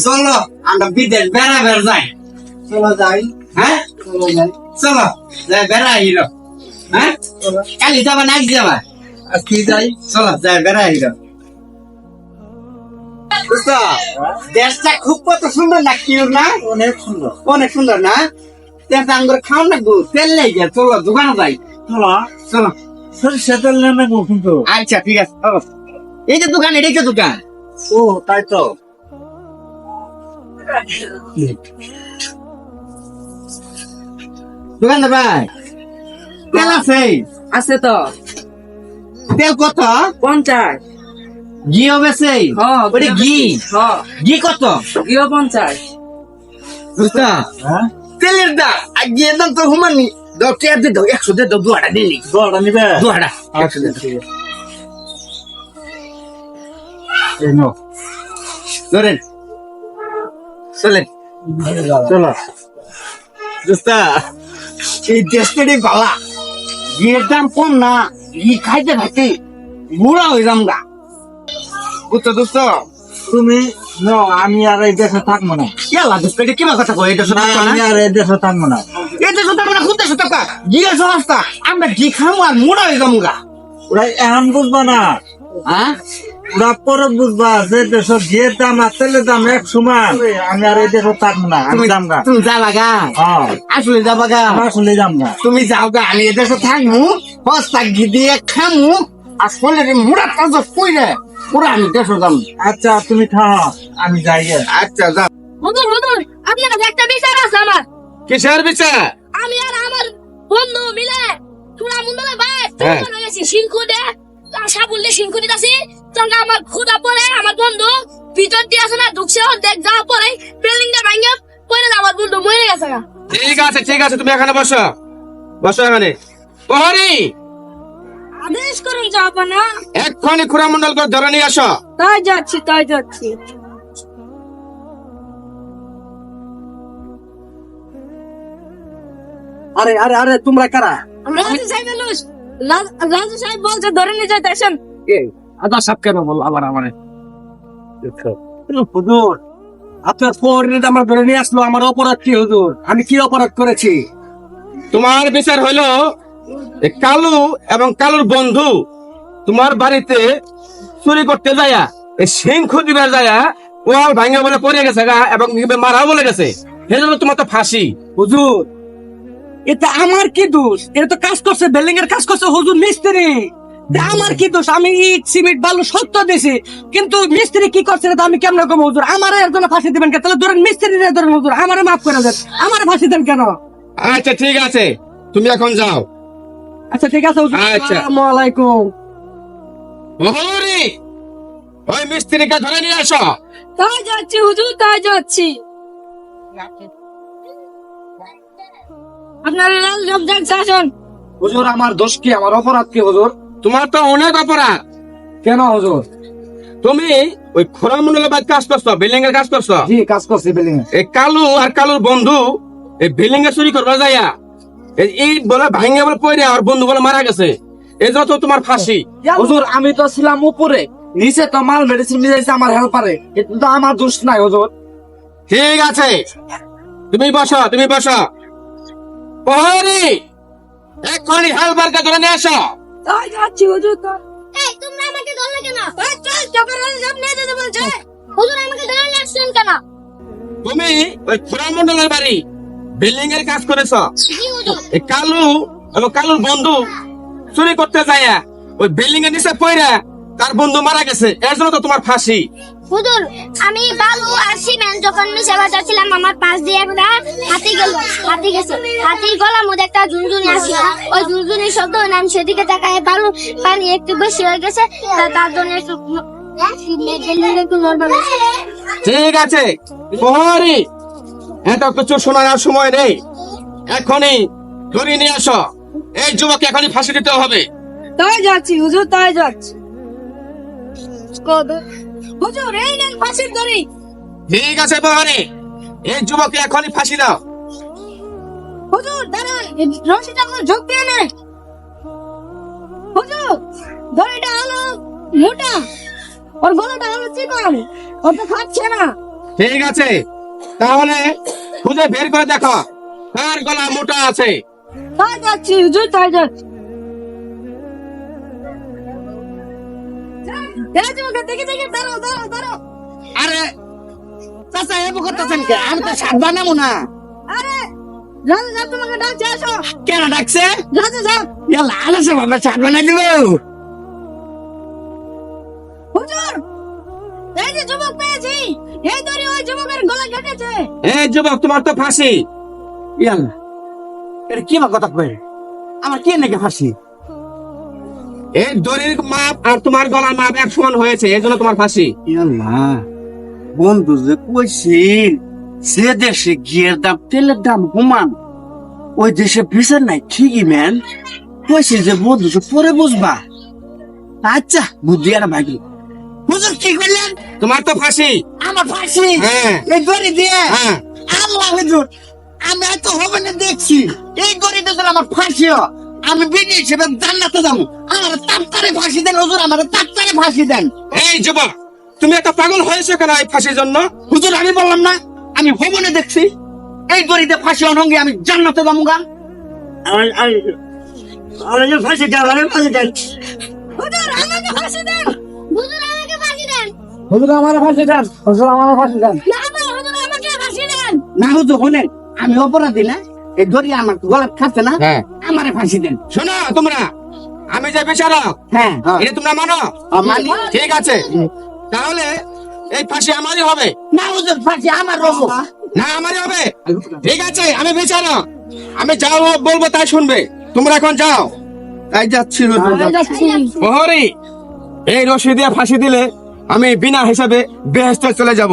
চলো আমরা বিদেশ বেড়াবের যাই। চলো যাই। হ্যাঁ? চলো যাই। চলো যাই বেড়া হিরো হ্যাঁ কালি যাবা নাক যাবা? যাই? চলো যাই বেড়া হিরো বুঝছ? দেশটা খুব কত সুন্দর না কিউর না? অনেক সুন্দর। অনেক সুন্দর না? তেল আঙ্গুর খাও না গো তেল নেই গিয়া চলো দোকানে যাই। চলো। চলো। সরিষা তেল নেমে গো কিন্তু। আচ্ছা ঠিক আছে চলো এই যে দোকান এটাই তো দোকান। ও তাই তো। দোকানদার ভাই তেল আছে? আছে তো। তেল কত? পঞ্চাশ। ঘি হবে সেই ওটা ঘি? হ্যাঁ। ঘি কত? ইও পঞ্চাশ। বুঝতা হ্যাঁ। তেলের দাম আর ঘিয়ের দাম তো হুমানি দশ টাকা দিয়ে দাও একশো দিয়ে দাও দুহাটা দিলি। দোয়াটা নিবে? দুহাটা আচ্ছা ঠিক আছে। এই ধরেন চলেন। চলো। দোস্তা এই দেশটারই বালা। ঘিয়ের দাম কম না ঘি খাইতে খাইতে বুড়া হয়ে যাম গা। বুঝছ দোস্ত তুমি নো আমি আর এই দেশে থাকব না। ইয়ালা দোস্ত এটা কিবা কথা কয়? এটা শোনা আমি আর এই দেশে থাকব না। এটা শোনা মানে খুব দেশ টাকা ঘিয়ের সস্তা আমরা খাব আর মুড়া হয়ে যাম গা। ওরা এখন বুঝবা না। হ্যাঁ? পরে বুঝবা যে দেশের ঘিয়ের দাম তেলের দাম এক সমান। আমি আর এই দেশে থাকব না আমি তুমি যাম গা। তুমি যাবা গা? হ্যাঁ। আসলে যাবা গা? আসলে যাম গা। তুমি যাও গা আমি এদেশে থাকব হস্তা দিয়ে খামু আর শরীরে মুড়া কাজ কইলে পুরা আমি দেশে যাম। আচ্ছা তুমি থাক আমি যাই। আচ্ছা যাও। হুজুর হুজুর আপনার কাছে একটা বিচার আছে আমার। কিসের বিচার? আমি আর আমার বন্ধু মিলে চূড়া মুন্ডলে ভাই হ্যাঁ। চুরি গেছি শিলকুটে। আশা বললে শিলকুটি আছে তখন আমার খুদা পরে আমার বন্ধু ভিতর দিয়ে আসে না ঢুকছে দেখ যাওয়া পরে বিল্ডিংটা ভাঙে পরে আমার বন্ধু মরে গেছে। ঠিক আছে ঠিক আছে তুমি এখানে বসো। বসো এখানে। প্রহরী! আদেশ করুন যাবা না। এক্ষুনি খুড়া মন্ডল করে ধরে নিয়ে আসো। তাই যাচ্ছি তাই যাচ্ছি। আরে আরে আরে তোমরা কারা? রাজু সাহেব এলুস। রাজ- সাহেব বলছে ধরে নিয়ে যাই দেখেন। আদা সাপ কেন বল আবার আমারে? হুজুর আপনার ফোন আমার ধরে নিয়ে আসলো আমার অপরাধ কি হুজুর? আমি কি অপরাধ করেছি? তোমার বিচার হলো কালু এবং কালুর বন্ধু তোমার বাড়িতে চুরি করতে যায়া এই সিং খুঁজিবার যায়া ওয়াল ভাঙে বলে পড়ে গেছে গা এবং মারা বলে গেছে। সেজন্য তোমার তো ফাঁসি। হুজুর এটা আমার কি দোষ? এটা তো কাজ করছে বিল্ডিং এর কাজ করছে হুজুর মিস্ত্রি। আমার কি দোষ? আমি ইট সিমেন্ট বালু সত্য দিছি কিন্তু মিস্ত্রি কি করছে এটা আমি কেমন কম হুজুর? আমার একজন ফাঁসি দিবেন কেন? তাহলে ধরেন মিস্ত্রি ধরেন হুজুর আমারে মাফ করে দেন। আমার ফাঁসি দেন কেন? আচ্ছা ঠিক আছে। তুমি এখন যাও। আচ্ছা ঠিক আছে হুজুর। আচ্ছা। আসসালামু আলাইকুম প্রহরী ওই মিস্ত্রিকে ধরে নিয়ে আসো। তাই যাচ্ছি হুজুর তাই যাচ্ছি। আপনারা রমজান শাসন হুজুর আমার দোষ কি? আমার অপরাধ কি হুজুর? তোমার তো অনেক অপরাধ। কেন হুজুর? তুমি ওই খোরা মন্ডলের কাজ করছ বিল্ডিং এর কাজ করছ? জি কাজ করছি বিল্ডিং এ এই কালু আর কালুর বন্ধু এই বিল্ডিং এ চুরি করবা যাইয়া এই বলে ভাঙে বলে পড়ে আর বন্ধু বলে মারা গেছে। এই জন্য তো তোমার ফাঁসি। হুজুর আমি তো ছিলাম উপরে। নিচে তো মাল মেডিসিন মিলাইছে আমার হেল্পারে এটা তো আমার দোষ নাই হুজুর। ঠিক আছে। তুমি বসো তুমি বসো। প্রহরী এক্ষুনি হালবারকে ধরে নিয়ে আসো। তাই যাচ্ছি হুজুর তো এই তোমরা আমাকে ধরলে কেন? এই চল সব নিয়ে যেতে বলছে। হুজুর আমাকে ধরে নিয়ে আসছেন কেন? তুমি ওই খুরামন্ডলের বাড়ি বিল্ডিং এর কাজ করেছ। এই কালু এবং কালুর বন্ধু চুরি করতে যায় ওই বিল্ডিং এর নিচে পড়ে তার বন্ধু মারা গেছে। এর জন্য তো তোমার ফাঁসি। হুজুর আমি বালু আর সিমেন্ট যখন মিশে বাজাচ্ছিলাম আমার পাশ দিয়ে একটা হাতি গেল হাতি গেছে। হাতির গলার মধ্যে একটা ঝুনঝুনি ওই ঝুনঝুনির শব্দ হয়ে আমি সেদিকে তাকায় বালু পানি একটু বেশি হয়ে গেছে তার জন্য একটু। ঠিক আছে প্রহরী। এত কিছু শোনার সময় নেই। এখনই ধরে নিয়ে আসো। এই যুবককে এখনই ফাঁসি দিতে হবে। তাই যাচ্ছি হুজুর তাই যাচ্ছি। হুজুর এই নেন ফাঁসির দড়ি। ঠিক আছে প্রহরী এই যুবককে এখনই ফাঁসি দাও। হুজুর দাঁড়ান রশিটা আপনার ঝোঁক দিয়ে নে। হুজুর দড়িটা হলো মোটা। ওর গলাটা হলো চিকন। ও তো খাচ্ছে না। ঠিক আছে। তাহলে খুঁজে বের করে দেখো। কার গলা মোটা আছে? তাই যাচ্ছি হুজুর তাই যাচ্ছি। আরে চাচা এ করতেছেন কে? আমি তো সাত বানাবো না। আরে তোমাকে ডাকছে আসো। কেন ডাকছে? আলাসে বাবা সাত বানাই দিব। হুজুর এই যে যুবক পেয়েছি এই দড়ি ওই যুবকের গলা কেটেছে। এই যুবক তোমার তো ফাঁসি। এটা কি বা কথা কয়ে? আমার কে নাকি ফাঁসি? এই দড়ির মাপ আর তোমার গলার মাপ এক সমান হয়েছে এই জন্য তোমার ফাঁসি। বন্ধু যে কইছিল সে দেশে গিয়ের দাম তেলের দাম কমান ওই দেশে বিচার নাই ঠিকই ম্যান। কইছিল যে বন্ধু যে পরে বুঝবা। আচ্ছা বুদ্ধি আর ভাগি হুজুর কি করলেন? তোমার তো ফাঁসি। আমার ফাঁসি? হ্যাঁ। এই গড়ি দিয়ে? হ্যাঁ। আল্লাহ হুজুর আমি এত হবে না দেখছি। এই যদি আমার ফাঁসিও। আমি বিনি হিসেবে জান্নাতে যাব। আমার তাড়াতাড়ি ফাঁসি দেন হুজুর আমার তাড়াতাড়ি ফাঁসি দেন। এই যুবক তুমি একটা পাগল হয়েছো কেন এই ফাঁসির জন্য? হুজুর আমি বললাম না আমি ভবনে দেখছি। এই গড়িতে ফাঁসি অনঙ্গে আমি জান্নাতে যাব গা। ফাঁসি দেন আমি ফাঁসি দেন। হুজুর আমাকে ফাঁসি দেন। হুজুর আমাকে ফাঁসি দেন। হুজুর আমার ফাঁসি দেন। হুজুর আমার ফাঁসি দেন। না হুজুর আমাকে ফাঁসি দেন। না হুজুর শোনেন আমি অপরাধী না। এই আমার গলার খাচ্ছে না হ্যাঁ। আমারে ফাঁসি দেন। শোনো তোমরা আমি যে বিচারক হ্যাঁ এটা তোমরা মানো? মানি। ঠিক আছে। তাহলে এই ফাঁসি আমারই হবে। না হুজুর ফাঁসি আমার রবো। না আমারই হবে। ঠিক আছে আমি বিচারক আমি যাও বলব তাই শুনবে। তোমরা এখন যাও। তাই যাচ্ছি যাচ্ছি। প্রহরী এই রশি দিয়ে ফাঁসি দিলে আমি বিনা হিসাবে বেহেস্তে চলে যাব।